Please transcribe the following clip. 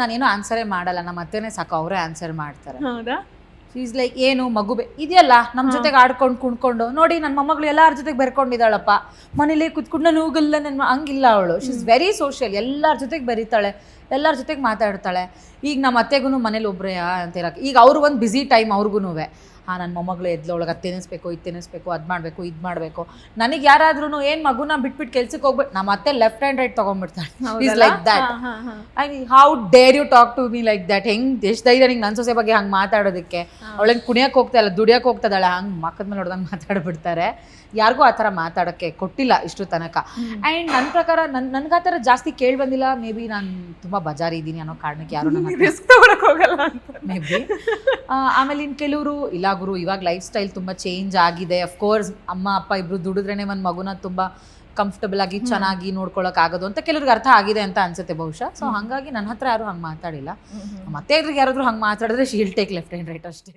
ನಾನೇನು ಆನ್ಸರೇ ಮಾಡಲ್ಲ ನಮ್ಮ ಅತ್ತೆನೆ ಸಾಕು ಅವರೇ ಆನ್ಸರ್ ಮಾಡ್ತಾರೆ. ಹೌದಾ? ಈಸ್ ಲೈಕ್ ಏನು ಮಗು ಬೇ ಇದೆಯಲ್ಲ ನಮ್ಮ ಜೊತೆಗೆ ಆಡ್ಕೊಂಡು ಕುಣ್ಕೊಂಡು ನೋಡಿ ನನ್ನ ಮೊಮ್ಮಗಳು ಎಲ್ಲಾರ ಜೊತೆಗೆ ಬೆರ್ಕೊಂಡಿದ್ದಾಳಪ್ಪ. ಮನೇಲಿ ಕುತ್ಕೊಂಡು ನಾನು ಹೋಗಲ್ಲ ನನ್ನ ಹಂಗಿಲ್ಲ ಅವಳು. ಶಿ ಇಸ್ ವೆರಿ ಸೋಷಿಯಲ್ ಎಲ್ಲರ ಜೊತೆಗೆ ಬೆರೀತಾಳೆ ಎಲ್ಲರ ಜೊತೆಗೆ ಮಾತಾಡ್ತಾಳೆ. ಈಗ ನಮ್ಮ ಅತ್ತೆಗೂ ಮನೇಲಿ ಒಬ್ಬರೇ ಅಂತ ಇರಕ್ಕೆ ಈಗ ಅವ್ರು ಒಂದು ಬ್ಯುಸಿ ಟೈಮ್ ಅವ್ರಿಗೂ ಹಾಂ ನನ್ನ ಮೊಮ್ಮಗಳು ಎದ್ಲೊಳಗೆ ಅದು ತಿನ್ನಿಸ್ಬೇಕು ಇದು ತಿನ್ನಿಸ್ಬೇಕು ಅದು ಮಾಡಬೇಕು ಇದು ಮಾಡಬೇಕು. ನನಗೆ ಯಾರಾದ್ರೂ ಏನು ಮಗುನ ಬಿಟ್ಬಿಟ್ಟು ಕೆಲ್ಸಕ್ಕೆ ಹೋಗ್ಬಿಟ್ಟು ನಮ್ಮ ಅತ್ತೆ left hand right ತೊಗೊಂಡ್ಬಿಡ್ತಾಳೆ. Is like that. I how dare you talk to me like that ಹೆಂಗ್ ಎಷ್ಟು ಧೈರ್ಯ ನಿಂಗೆ ನನ್ನ ಸೊಸೆ ಬಗ್ಗೆ ಹಂಗೆ ಮಾತಾಡೋದಕ್ಕೆ? ಅವಳೇನು ಕುಣಿಯೋಕೆ ಹೋಗ್ತಾ ಇಲ್ಲ ದುಡಿಯಕ್ಕೆ ಹೋಗ್ತದಾಳೆ ಹಂಗೆ ಮಕ್ಕದ ಮೇಲೆ ಹೊಡೆದಂಗೆ ಮಾತಾಡ್ಬಿಡ್ತಾರೆ. ಯಾರಿಗೂ ಆ ಥರ ಮಾತಾಡೋಕ್ಕೆ ಕೊಟ್ಟಿಲ್ಲ ಇಷ್ಟು ತನಕ. ಆ್ಯಂಡ್ ನನ್ನ ಪ್ರಕಾರ ನನ್ನ ನನ್ಗೆ ಆ ಥರ ಜಾಸ್ತಿ ಕೇಳಿ ಬಂದಿಲ್ಲ. ಮೇ ಬಿ ನಾನು ತುಂಬ ಬಜಾರಿ ಇದ್ದೀನಿ ಅನ್ನೋ ಕಾರಣಕ್ಕೆ ಯಾರು ನನ್ನ ರಿಸ್ಕ್ ಹೋಗಲ್ಲ ಮೇ ಬಿ ಆಮೇಲೆ ಇನ್ನು ಕೆಲವರು ಇಲ್ಲ ಗುರು ಇವಾಗ ಲೈಫ್ ಸ್ಟೈಲ್ ತುಂಬ ಚೇಂಜ್ ಆಗಿದೆ. ಅಫ್ಕೋರ್ಸ್ ಅಮ್ಮ ಅಪ್ಪ ಇಬ್ರು ದುಡಿದ್ರೇನೆ ಒಂದು ಮಗುನ ತುಂಬ ಕಂಫರ್ಟಬಲ್ ಆಗಿ ಚೆನ್ನಾಗಿ ನೋಡ್ಕೊಳಕ್ ಆಗೋದು ಅಂತ ಕೆಲವ್ರಿಗೆ ಅರ್ಥ ಆಗಿದೆ ಅಂತ ಅನ್ಸುತ್ತೆ ಬಹುಶಃ. ಸೊ ಹಂಗಾಗಿ ನನ್ನ ಹತ್ರ ಯಾರು ಹಂಗೆ ಮಾತಾಡಿಲ್ಲ. ಮತ್ತೆ ಯಾರಾದ್ರೂ ಹಂಗೆ ಮಾತಾಡಿದ್ರೆ she'll take left hand right ಅಷ್ಟೇ.